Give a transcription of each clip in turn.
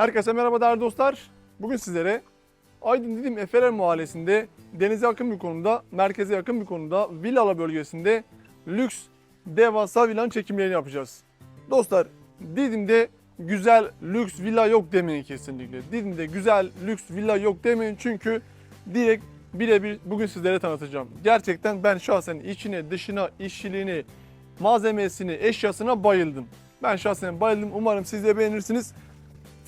Herkese merhaba değerli dostlar. Bugün sizlere Aydın Didim Efeler Mahallesi'nde denize yakın bir konuda, merkeze yakın bir konuda Villala bölgesinde lüks devasa villanın çekimlerini yapacağız. Dostlar Didim'de güzel lüks villa yok demeyin kesinlikle. Didim'de güzel lüks villa yok demeyin çünkü direkt birebir bugün sizlere tanıtacağım. Gerçekten ben şahsen içine, dışına, işçiliğini, malzemesini, eşyasına bayıldım. Ben şahsen bayıldım. Umarım siz de beğenirsiniz.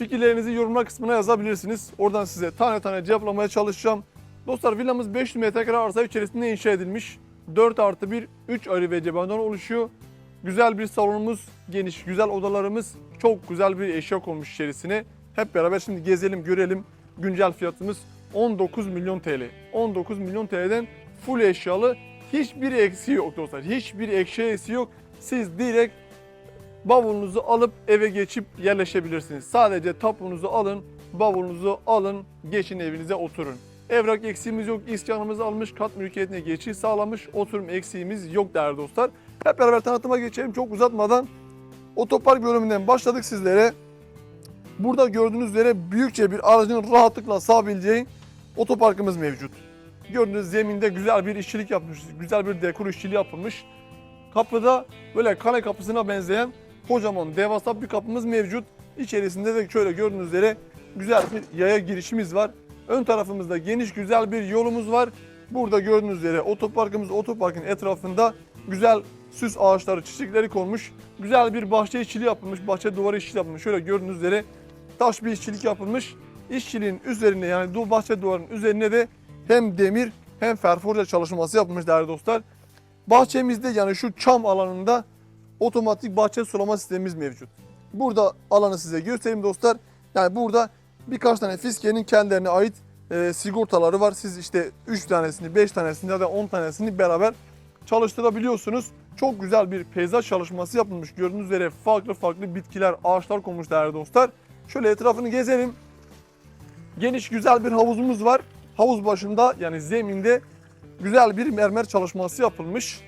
Fikirlerinizi yorumlar kısmına yazabilirsiniz. Oradan size tane tane cevaplamaya çalışacağım. Dostlar villamız 500 metrekare arsa içerisinde inşa edilmiş. 4 artı 1, 3 ayrı ve cebandan oluşuyor. Güzel bir salonumuz, geniş, güzel odalarımız, çok güzel bir eşya konmuş içerisine. Hep beraber şimdi gezelim, görelim. Güncel fiyatımız 19 milyon TL. 19 milyon TL'den full eşyalı. Hiçbir eksiği yok dostlar. Hiçbir eksiği yok. Siz direkt bavulunuzu alıp eve geçip yerleşebilirsiniz. Sadece tapunuzu alın, bavulunuzu alın, geçin evinize oturun. Evrak eksiğimiz yok, iskanımızı almış, kat mülkiyetine geçiş sağlamış, oturum eksiğimiz yok değerli dostlar. Hep beraber tanıtıma geçelim çok uzatmadan. Otopark bölümünden başladık sizlere. Burada gördüğünüz üzere büyükçe bir aracın rahatlıkla sığabileceği otoparkımız mevcut. Gördüğünüz zeminde güzel bir işçilik yapmış, güzel bir dekor işçiliği yapılmış. Kapıda böyle kale kapısına benzeyen kocaman devasa bir kapımız mevcut. İçerisinde de şöyle gördüğünüz üzere güzel bir yaya girişimiz var. Ön tarafımızda geniş güzel bir yolumuz var. Burada gördüğünüz üzere otoparkımız otoparkın etrafında güzel süs ağaçları, çiçekleri konmuş. Güzel bir bahçe işçiliği yapılmış, bahçe duvarı işçiliği yapılmış. Şöyle gördüğünüz üzere taş bir işçilik yapılmış. İşçiliğin üzerine yani bahçe duvarının üzerine de hem demir hem ferforja çalışması yapılmış değerli dostlar. Bahçemizde yani şu çam alanında otomatik bahçe sulama sistemimiz mevcut. Burada alanı size göstereyim dostlar. Yani burada birkaç tane fiskenin kendilerine ait e, sigortaları var. Siz işte 3 tanesini, 5 tanesini ya da 10 tanesini beraber çalıştırabiliyorsunuz. Çok güzel bir peyzaj çalışması yapılmış. Gördüğünüz üzere farklı farklı bitkiler, ağaçlar konmuş değerli dostlar. Şöyle etrafını gezelim. Geniş güzel bir havuzumuz var. Havuz başında yani zeminde güzel bir mermer çalışması yapılmış.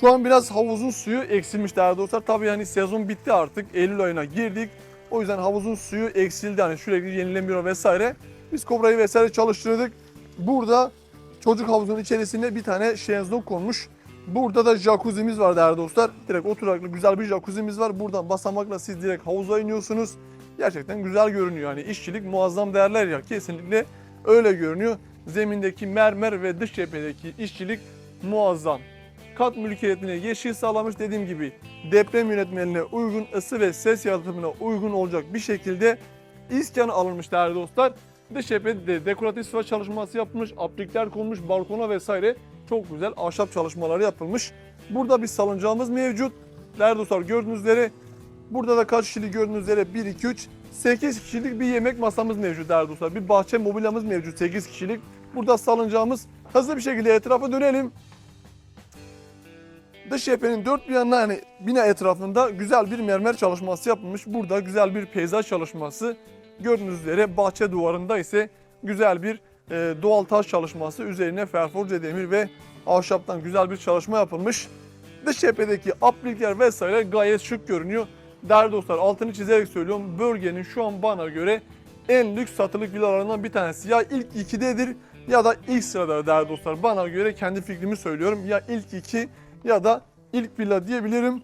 Şu an biraz havuzun suyu eksilmiş değerli dostlar. Tabii yani sezon bitti artık. Eylül ayına girdik. O yüzden havuzun suyu eksildi. Hani sürekli yenilemiyor vesaire. Biz kobrayı vesaire çalıştırdık. Burada çocuk havuzunun içerisinde bir tane şezlong konmuş. Burada da jacuzzi'miz var değerli dostlar. Direkt oturaklı güzel bir jacuzzi'miz var. Buradan basamakla siz direkt havuza iniyorsunuz. Gerçekten güzel görünüyor. Yani işçilik muazzam değerler ya. Kesinlikle öyle görünüyor. Zemindeki mermer ve dış cephedeki işçilik muazzam. Kat mülkiyetine geçiş sağlamış dediğim gibi deprem yönetmeliğine uygun ısı ve ses yalıtımına uygun olacak bir şekilde iskan alınmış değerli dostlar. Dış cephede de dekoratif sıva çalışması yapılmış, aplikler konmuş balkona vesaire çok güzel ahşap çalışmaları yapılmış. Burada bir salıncağımız mevcut. Değerli dostlar gördüğünüz üzere burada da kaç kişilik gördüğünüz üzere 1, 2, 3, 8 kişilik bir yemek masamız mevcut değerli dostlar. Bir bahçe mobilyamız mevcut 8 kişilik. Burada salıncağımız. Hızlı bir şekilde etrafa dönelim. Dış cephenin dört bir yanına yani bina etrafında güzel bir mermer çalışması yapılmış. Burada güzel bir peyzaj çalışması. Gördüğünüz üzere bahçe duvarında ise güzel bir e, doğal taş çalışması. Üzerine ferforje demir ve ahşaptan güzel bir çalışma yapılmış. Dış cephedeki aplikler vesaire gayet şık görünüyor. Değerli dostlar altını çizerek söylüyorum. Bölgenin şu an bana göre en lüks satılık villalarından bir tanesi. Ya ilk ikidedir ya da ilk sırada değerli dostlar. Bana göre kendi fikrimi söylüyorum. Ya ilk iki ya da ilk villa diyebilirim.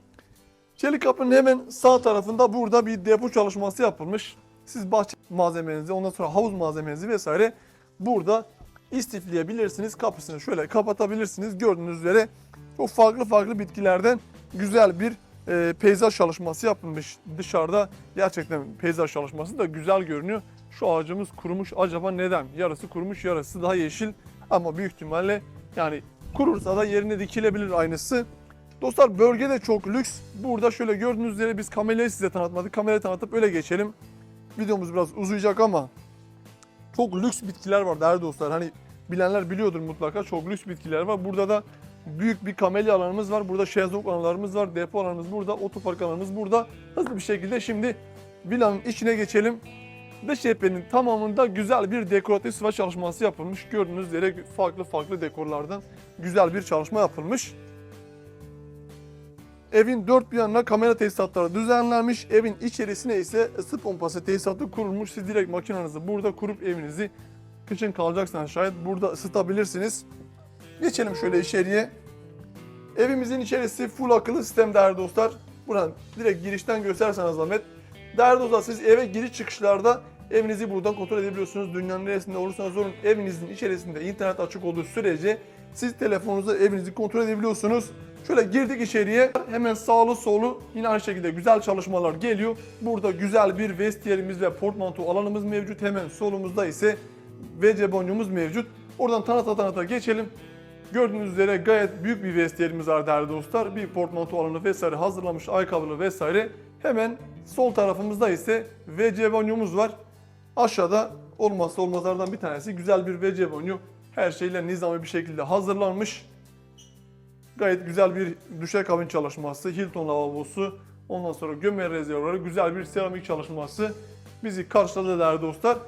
Çelik kapının hemen sağ tarafında burada bir depo çalışması yapılmış. Siz bahçe malzemenizi ondan sonra havuz malzemenizi vesaire burada istifleyebilirsiniz. Kapısını şöyle kapatabilirsiniz. Gördüğünüz üzere çok farklı farklı bitkilerden güzel bir e, peyzaj çalışması yapılmış. Dışarıda gerçekten peyzaj çalışması da güzel görünüyor. Şu ağacımız kurumuş. Acaba neden? Yarısı kurumuş, yarısı daha yeşil. Ama büyük ihtimalle yani kurursa da yerine dikilebilir aynısı. Dostlar bölge de çok lüks. Burada şöyle gördüğünüz üzere biz kamerayı size tanıtmadık. Kamerayı tanıtıp öyle geçelim. Videomuz biraz uzayacak ama çok lüks bitkiler var değerli dostlar. Hani bilenler biliyordur mutlaka çok lüks bitkiler var. Burada da büyük bir kamelya alanımız var. Burada şezlong alanlarımız var. Depo alanımız burada. Otopark alanımız burada. Hızlı bir şekilde şimdi villanın içine geçelim. Dış cephenin tamamında güzel bir dekoratif sıva çalışması yapılmış. Gördüğünüz üzere farklı farklı dekorlardan güzel bir çalışma yapılmış. Evin dört bir yanına kamera tesisatları düzenlenmiş. Evin içerisine ise ısı pompası tesisatı kurulmuş. Siz direkt makinenizi burada kurup evinizi kışın kalacaksanız şayet burada ısıtabilirsiniz. Geçelim şöyle içeriye. Evimizin içerisi full akıllı sistem değerli dostlar. Buradan direkt girişten gösterseniz zahmet. Değerli dostlar siz eve giriş çıkışlarda evinizi buradan kontrol edebiliyorsunuz. Dünyanın neresinde olursanız olun evinizin içerisinde internet açık olduğu sürece siz telefonunuzda evinizi kontrol edebiliyorsunuz. Şöyle girdik içeriye. Hemen sağlı solu yine aynı şekilde güzel çalışmalar geliyor. Burada güzel bir vestiyerimiz ve portmanto alanımız mevcut. Hemen solumuzda ise WC banyomuz mevcut. Oradan tanıta tanıta geçelim. Gördüğünüz üzere gayet büyük bir vestiyerimiz var değerli dostlar. Bir portmanto alanı vesaire hazırlamış, ayakkabılı vesaire. Hemen sol tarafımızda ise WC banyomuz var. Aşağıda olmazsa olmazlardan bir tanesi güzel bir WC banyo. Her şeyle nizami bir şekilde hazırlanmış. Gayet güzel bir duşakabin çalışması, Hilton lavabosu, ondan sonra gömme rezervuarı, güzel bir seramik çalışması bizi karşıladı değerli dostlar.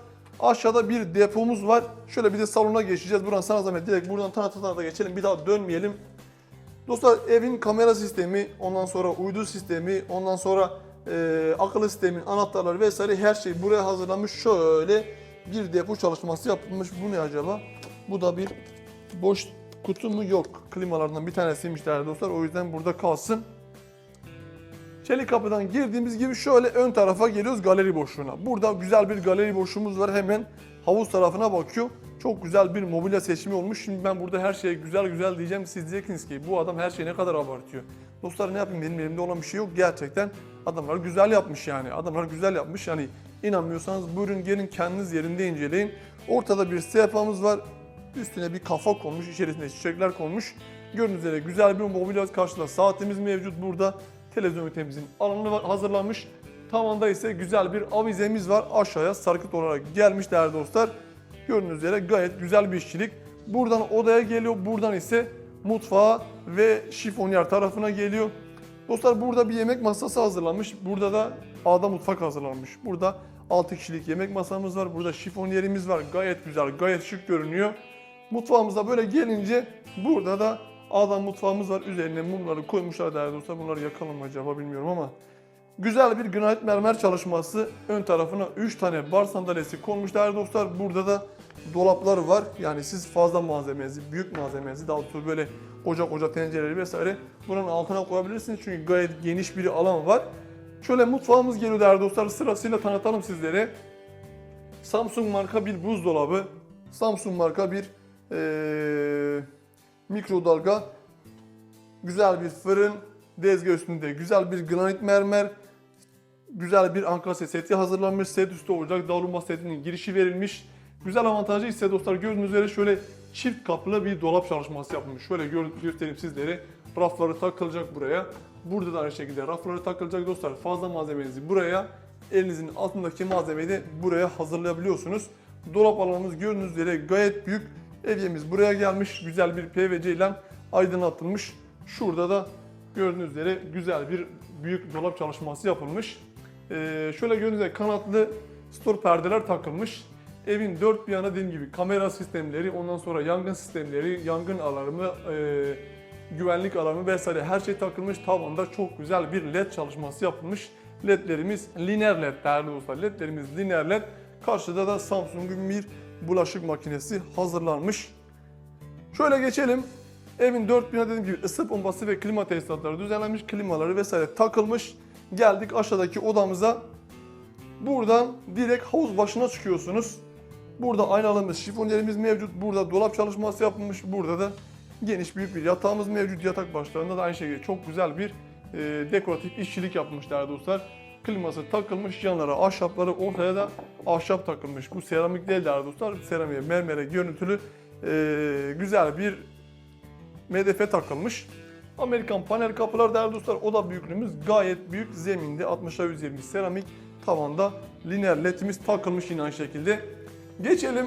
Aşağıda bir depomuz var. Şöyle bir de salona geçeceğiz. Buradan sana zahmet direkt buradan tanıta tanıta geçelim. Bir daha dönmeyelim. Dostlar evin kamera sistemi, ondan sonra uydu sistemi, ondan sonra e, akıllı sistemin anahtarları vesaire her şey buraya hazırlanmış. Şöyle bir depo çalışması yapılmış. Bu ne acaba? Bu da bir boş kutu mu? Yok. Klimalardan bir tanesiymiş değerli dostlar. O yüzden burada kalsın. Çelik kapıdan girdiğimiz gibi şöyle ön tarafa geliyoruz galeri boşluğuna. Burada güzel bir galeri boşluğumuz var. Hemen havuz tarafına bakıyor. Çok güzel bir mobilya seçimi olmuş. Şimdi ben burada her şeye güzel güzel diyeceğim. Siz diyeceksiniz ki bu adam her şeyi ne kadar abartıyor. Dostlar ne yapayım benim elimde olan bir şey yok. Gerçekten adamlar güzel yapmış yani. Adamlar güzel yapmış yani. İnanmıyorsanız buyurun gelin kendiniz yerinde inceleyin. Ortada bir sehpamız var. Üstüne bir kafa konmuş. içerisinde çiçekler konmuş. Gördüğünüz üzere güzel bir mobilya karşıda saatimiz mevcut burada. Televizyon ünitemizin alanı hazırlanmış. Tavanda ise güzel bir avizemiz var. Aşağıya sarkıt olarak gelmiş değerli dostlar. Gördüğünüz üzere gayet güzel bir işçilik. Buradan odaya geliyor. Buradan ise mutfağa ve şifonyer tarafına geliyor. Dostlar burada bir yemek masası hazırlanmış. Burada da ada mutfak hazırlanmış. Burada 6 kişilik yemek masamız var. Burada şifonyerimiz var. Gayet güzel, gayet şık görünüyor. Mutfağımıza böyle gelince burada da adam mutfağımız var. Üzerine mumları koymuşlar değerli dostlar. Bunları yakalım acaba bilmiyorum ama. Güzel bir granit mermer çalışması. Ön tarafına 3 tane bar sandalyesi konmuş değerli dostlar. Burada da dolaplar var. Yani siz fazla malzemenizi, büyük malzemenizi daha doğrusu böyle koca koca tencereleri vesaire buranın altına koyabilirsiniz. Çünkü gayet geniş bir alan var. Şöyle mutfağımız geliyor değerli dostlar. Sırasıyla tanıtalım sizlere. Samsung marka bir buzdolabı. Samsung marka bir eee mikrodalga. Güzel bir fırın. Dezgah üstünde güzel bir granit mermer. Güzel bir ankase seti hazırlanmış. Set üstü olacak. Davulma setinin girişi verilmiş. Güzel avantajı ise dostlar gördüğünüz üzere şöyle çift kapılı bir dolap çalışması yapılmış. Şöyle gör, göstereyim sizlere. Rafları takılacak buraya. Burada da aynı şekilde rafları takılacak dostlar. Fazla malzemenizi buraya, elinizin altındaki malzemeyi de buraya hazırlayabiliyorsunuz. Dolap alanımız gördüğünüz üzere gayet büyük. Evyemiz buraya gelmiş. Güzel bir PVC ile aydınlatılmış. Şurada da gördüğünüz üzere güzel bir büyük dolap çalışması yapılmış. Ee, şöyle gördüğünüz üzere kanatlı store perdeler takılmış. Evin dört bir yana dediğim gibi kamera sistemleri, ondan sonra yangın sistemleri, yangın alarmı, e, güvenlik alarmı vesaire her şey takılmış. Tavanda çok güzel bir led çalışması yapılmış. Ledlerimiz lineer led değerli dostlar. Ledlerimiz lineer led. Karşıda da Samsung'un bir bulaşık makinesi hazırlanmış. Şöyle geçelim. Evin dört bir yana dediğim gibi ısı pompası ve klima tesisatları düzenlenmiş. Klimaları vesaire takılmış. Geldik aşağıdaki odamıza. Buradan direkt havuz başına çıkıyorsunuz. Burada aynalığımız, şifonyerimiz mevcut. Burada dolap çalışması yapılmış. Burada da geniş büyük bir yatağımız mevcut. Yatak başlarında da aynı şekilde çok güzel bir e, dekoratif işçilik yapmış değerli dostlar. Kliması takılmış, yanlara ahşapları, ortaya da ahşap takılmış. Bu seramik değil dostlar. Seramiğe, mermere görüntülü e, güzel bir MDF takılmış. Amerikan panel kapılar değerli dostlar. Oda büyüklüğümüz gayet büyük. Zeminde 60'a 120 seramik. Tavanda lineer ledimiz takılmış yine aynı şekilde. Geçelim.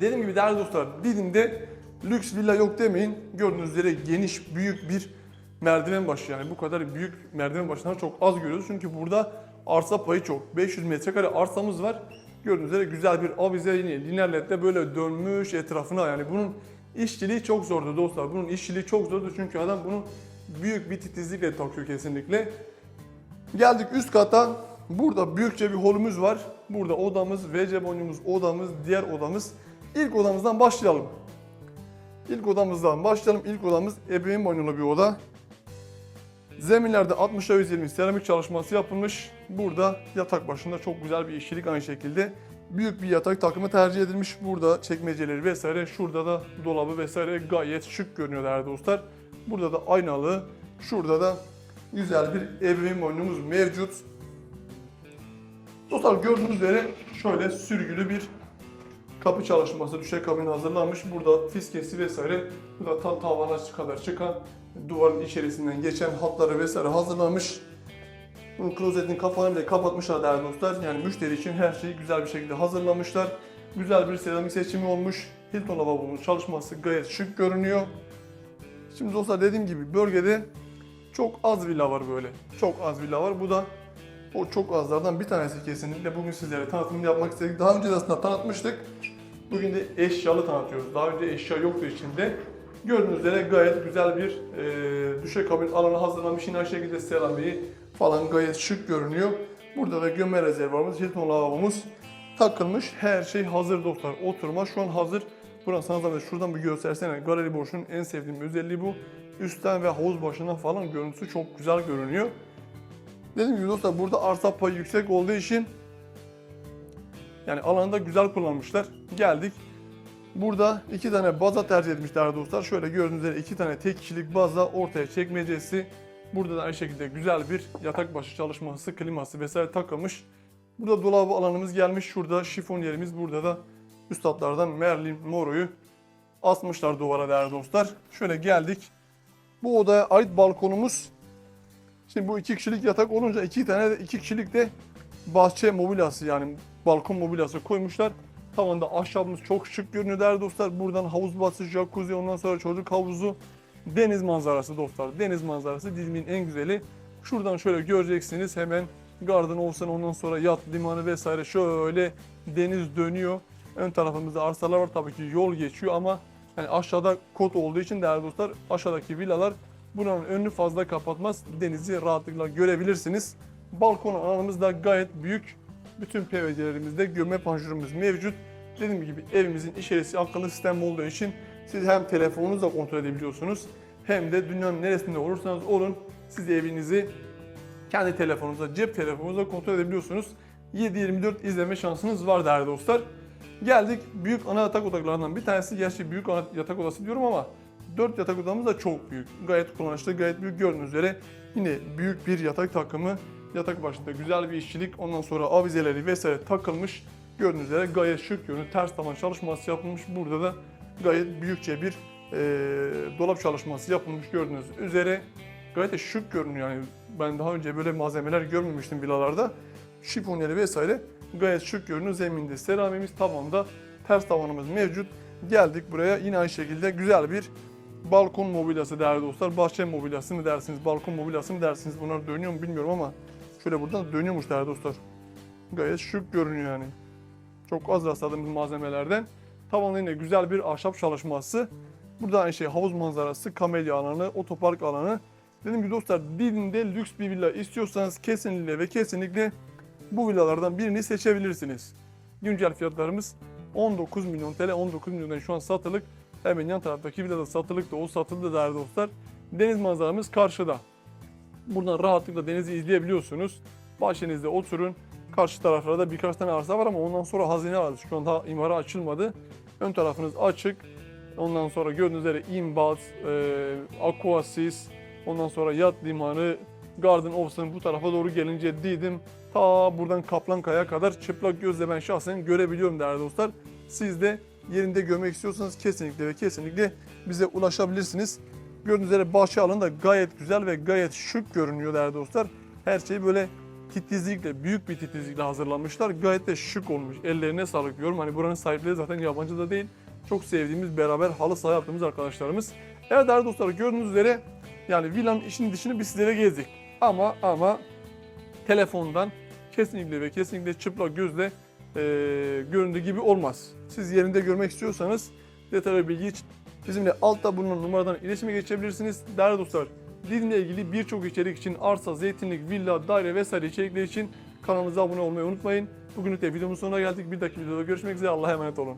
Dediğim gibi değerli dostlar Didim'de lüks villa yok demeyin. Gördüğünüz üzere geniş büyük bir merdiven başı yani bu kadar büyük merdiven başına çok az görüyoruz. Çünkü burada arsa payı çok. 500 metrekare arsamız var. Gördüğünüz üzere güzel bir avize yine lineer ledle böyle dönmüş etrafına yani bunun işçiliği çok zordu dostlar. Bunun işçiliği çok zordu çünkü adam bunu büyük bir titizlikle takıyor kesinlikle. Geldik üst kata. Burada büyükçe bir holümüz var. Burada odamız, WC banyomuz, odamız, diğer odamız. İlk odamızdan başlayalım. İlk odamızdan başlayalım. İlk odamız ebeveyn banyolu bir oda. Zeminlerde 60'a 120 seramik çalışması yapılmış. Burada yatak başında çok güzel bir işçilik aynı şekilde. Büyük bir yatak takımı tercih edilmiş. Burada çekmeceleri vesaire, şurada da dolabı vesaire gayet şık görünüyor değerli dostlar. Burada da aynalı, şurada da güzel bir ebeveyn banyomuz mevcut. Dostlar gördüğünüz üzere şöyle sürgülü bir kapı çalışması, düşey kabin hazırlanmış. Burada fiskesi vesaire, burada ta tavana kadar çıkan duvarın içerisinden geçen hatları vesaire hazırlanmış. Bu klozetin kapağını bile kapatmışlar değerli dostlar. Yani müşteri için her şeyi güzel bir şekilde hazırlamışlar. Güzel bir seramik seçimi olmuş. Hilton lavabonun çalışması gayet şık görünüyor. Şimdi dostlar dediğim gibi bölgede çok az villa var böyle. Çok az villa var. Bu da o çok azlardan bir tanesi kesinlikle. Bugün sizlere tanıtımını yapmak istedik. Daha önce de aslında tanıtmıştık. Bugün de eşyalı tanıtıyoruz. Daha önce eşya yoktu içinde. Gördüğünüz üzere gayet güzel bir e, düşe kabin alanı hazırlamış. Yine aynı şekilde seramiği falan gayet şık görünüyor. Burada da gömme rezervuarımız, Hilton lavabomuz takılmış. Her şey hazır dostlar. Oturma şu an hazır. Buran sana zahmet şuradan bir göstersene. Galeri boşun en sevdiğim özelliği bu. Üstten ve havuz başından falan görüntüsü çok güzel görünüyor. Dediğim gibi dostlar burada arsa payı yüksek olduğu için yani alanı da güzel kullanmışlar. Geldik. Burada iki tane baza tercih etmişler dostlar. Şöyle gördüğünüz üzere iki tane tek kişilik baza ortaya çekmecesi. Burada da aynı şekilde güzel bir yatak başı çalışması, kliması vesaire takılmış. Burada dolabı alanımız gelmiş. Şurada şifon yerimiz. Burada da üst hatlardan Merlin Moro'yu asmışlar duvara değerli dostlar. Şöyle geldik. Bu odaya ait balkonumuz. Şimdi bu iki kişilik yatak olunca iki tane de iki kişilik de bahçe mobilyası yani balkon mobilyası koymuşlar. Tavanda ahşabımız çok şık görünüyor değerli dostlar. Buradan havuz bası, jacuzzi, ondan sonra çocuk havuzu, deniz manzarası dostlar. Deniz manzarası Didim'in en güzeli. Şuradan şöyle göreceksiniz hemen Garden olsan ondan sonra yat limanı vesaire şöyle deniz dönüyor. Ön tarafımızda arsalar var tabii ki yol geçiyor ama yani aşağıda kot olduğu için değerli dostlar aşağıdaki villalar buranın önünü fazla kapatmaz. Denizi rahatlıkla görebilirsiniz. Balkon alanımız da gayet büyük. Bütün PVC'lerimizde gömme panjurumuz mevcut. Dediğim gibi evimizin içerisi akıllı sistem olduğu için siz hem telefonunuzla kontrol edebiliyorsunuz hem de dünyanın neresinde olursanız olun siz evinizi kendi telefonunuzla, cep telefonunuzla kontrol edebiliyorsunuz. 7-24 izleme şansınız var değerli dostlar. Geldik büyük ana yatak odalarından bir tanesi. Gerçi büyük ana yatak odası diyorum ama 4 yatak odamız da çok büyük. Gayet kullanışlı, gayet büyük gördüğünüz üzere yine büyük bir yatak takımı. Yatak başında güzel bir işçilik, ondan sonra avizeleri vesaire takılmış. Gördüğünüz üzere gayet şık görünüyor. Ters taban çalışması yapılmış. Burada da gayet büyükçe bir e, dolap çalışması yapılmış gördüğünüz üzere. Gayet de şık görünüyor yani. Ben daha önce böyle malzemeler görmemiştim villalarda. Şifoneri vesaire gayet şık görünüyor. Zeminde seramimiz, tavanda ters tavanımız mevcut. Geldik buraya yine aynı şekilde güzel bir balkon mobilyası değerli dostlar. Bahçe mobilyası mı dersiniz, balkon mobilyası mı dersiniz? Bunlar dönüyor mu bilmiyorum ama şöyle buradan dönüyormuş değerli dostlar. Gayet şık görünüyor yani. Çok az rastladığımız malzemelerden. Tavanda yine güzel bir ahşap çalışması. Burada aynı şey havuz manzarası, kamelya alanı, otopark alanı. Dediğim gibi dostlar Didim'de lüks bir villa istiyorsanız kesinlikle ve kesinlikle bu villalardan birini seçebilirsiniz. Güncel fiyatlarımız 19 milyon TL, 19 milyondan şu an satılık. Hemen yan taraftaki villada satılık da o satıldı değerli dostlar. Deniz manzaramız karşıda. Buradan rahatlıkla denizi izleyebiliyorsunuz. Bahçenizde oturun. Karşı taraflarda birkaç tane arsa var ama ondan sonra hazine var. Şu an daha imara açılmadı. Ön tarafınız açık. Ondan sonra gördüğünüz üzere İmbat, e, Aquasis, ondan sonra Yat Limanı, Garden Office'ın bu tarafa doğru gelince Didim, ta buradan Kaplankaya kadar çıplak gözle ben şahsen görebiliyorum değerli dostlar. Siz de yerinde görmek istiyorsanız kesinlikle ve kesinlikle bize ulaşabilirsiniz. Gördüğünüz üzere bahçe alanı da gayet güzel ve gayet şık görünüyor değerli dostlar. Her şey böyle titizlikle, büyük bir titizlikle hazırlanmışlar. Gayet de şık olmuş. Ellerine sağlık diyorum. Hani buranın sahipleri zaten yabancı da değil. Çok sevdiğimiz, beraber halı saha yaptığımız arkadaşlarımız. Evet değerli dostlar gördüğünüz üzere yani villanın işin dışını biz sizlere gezdik. Ama ama telefondan kesinlikle ve kesinlikle çıplak gözle e, göründüğü gibi olmaz. Siz yerinde görmek istiyorsanız detaylı bilgi için bizimle altta bulunan numaradan iletişime geçebilirsiniz. Değerli dostlar Didim'le ilgili birçok içerik için arsa, zeytinlik, villa, daire vesaire içerikler için kanalımıza abone olmayı unutmayın. Bugünlük de videomuzun sonuna geldik. Bir dahaki videoda görüşmek üzere. Allah'a emanet olun.